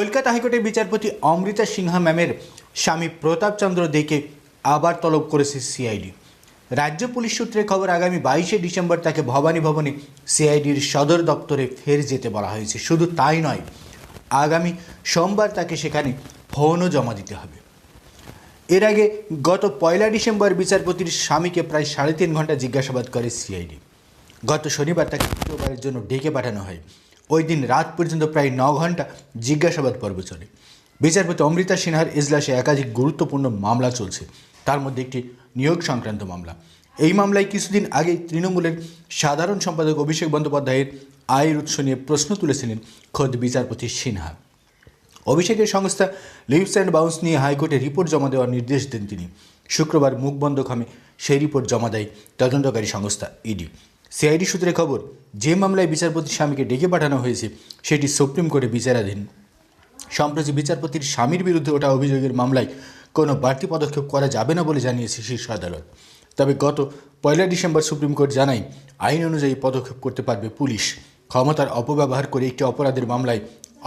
কলকাতা হাইকোর্টের বিচারপতি অমৃতা সিনহা ম্যামের স্বামী প্রতাপচন্দ্র দেকে আবার তলব করেছে সিআইডি। রাজ্য পুলিশ সূত্রে খবর, আগামী বাইশে ডিসেম্বর তাকে ভবানী ভবনে সিআইডির সদর দপ্তরে ফের যেতে বলা হয়েছে। শুধু তাই নয়, আগামী সোমবার তাকে সেখানে ফোনও জমা দিতে হবে। এর আগে গত পয়লা ডিসেম্বর বিচারপতির স্বামীকে প্রায় সাড়ে তিন ঘণ্টা জিজ্ঞাসাবাদ করে সিআইডি। গত শনিবার তাকে দ্বিতীয়বারের জন্য ডেকে পাঠানো হয়। ওই দিন রাত পর্যন্ত প্রায় ন ঘণ্টা জিজ্ঞাসাবাদ পর্ব চলে। বিচারপতি অমৃতা সিনহার এজলাসে একাধিক গুরুত্বপূর্ণ মামলা চলছে। তার মধ্যে একটি নিয়োগ সংক্রান্ত মামলা। এই মামলায় কিছুদিন আগে তৃণমূলের সাধারণ সম্পাদক অভিষেক বন্দ্যোপাধ্যায়ের আয়ের উৎস নিয়ে প্রশ্ন তুলেছিলেন খোদ বিচারপতি সিনহা। অভিষেকের সংস্থা লিভস অ্যান্ড বাউন্স নিয়ে হাইকোর্টে রিপোর্ট জমা দেওয়ার নির্দেশ দেন তিনি। শুক্রবার মুখবন্ধ খামে সেই রিপোর্ট জমা দেয় তদন্তকারী সংস্থা ইডি। সিআইডি সূত্রে খবর, যে মামলায় বিচারপতির স্বামীকে ডেকে পাঠানো হয়েছে, সেটি সুপ্রিম কোর্টে বিচারাধীন। সম্প্রতি বিচারপতির স্বামীর বিরুদ্ধে ওঠা অভিযোগের মামলায় কোনো বাড়তি পদক্ষেপ করা যাবে না বলে জানিয়েছে শীর্ষ আদালত। তবে গত পয়লা ডিসেম্বর সুপ্রিম কোর্ট জানায়, আইন অনুযায়ী পদক্ষেপ করতে পারবে পুলিশ। ক্ষমতার অপব্যবহার করে একটি অপরাধের মামলায়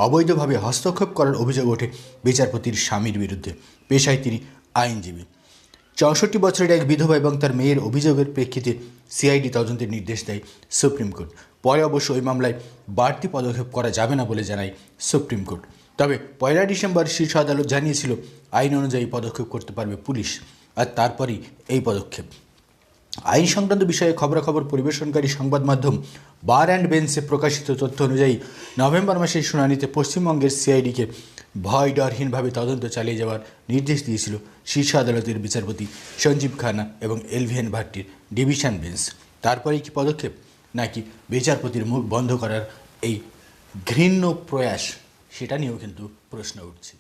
অবৈধভাবে হস্তক্ষেপ করার অভিযোগ ওঠে বিচারপতির স্বামীর বিরুদ্ধে। পেশায় তিনি আইনজীবী। চৌষট্টি বছরের এক বিধবা এবং তার মেয়ের অভিযোগের প্রেক্ষিতে সিআইডি তদন্তের নির্দেশ দেয় সুপ্রিম কোর্ট। পরে অবশ্য ওই মামলায় বাড়তি পদক্ষেপ করা যাবে না বলে জানায় সুপ্রিম কোর্ট। তবে পয়লা ডিসেম্বর শীর্ষ আদালত জানিয়েছিল, আইন অনুযায়ী পদক্ষেপ করতে পারবে পুলিশ আর তারপরই এই পদক্ষেপ। আইন সংক্রান্ত বিষয়ে খবরাখবর পরিবেশনকারী সংবাদ মাধ্যম বার অ্যান্ড বেঞ্চে প্রকাশিত তথ্য অনুযায়ী নভেম্বর মাসের শুনানিতে পশ্চিমবঙ্গের সিআইডিকে ভয় ডরহীনভাবে তদন্ত চালিয়ে যাওয়ার নির্দেশ দিয়েছিল শীর্ষ আদালতের বিচারপতি সঞ্জীব খানা এবং এলভিএন ভাট্টির ডিভিশন বেঞ্চ। তারপরে কি পদক্ষেপ? নাকি বিচারপতির মুখ বন্ধ করার এই ঘৃণ্য প্রয়াস? সেটা নিয়েও কিন্তু প্রশ্ন উঠছে।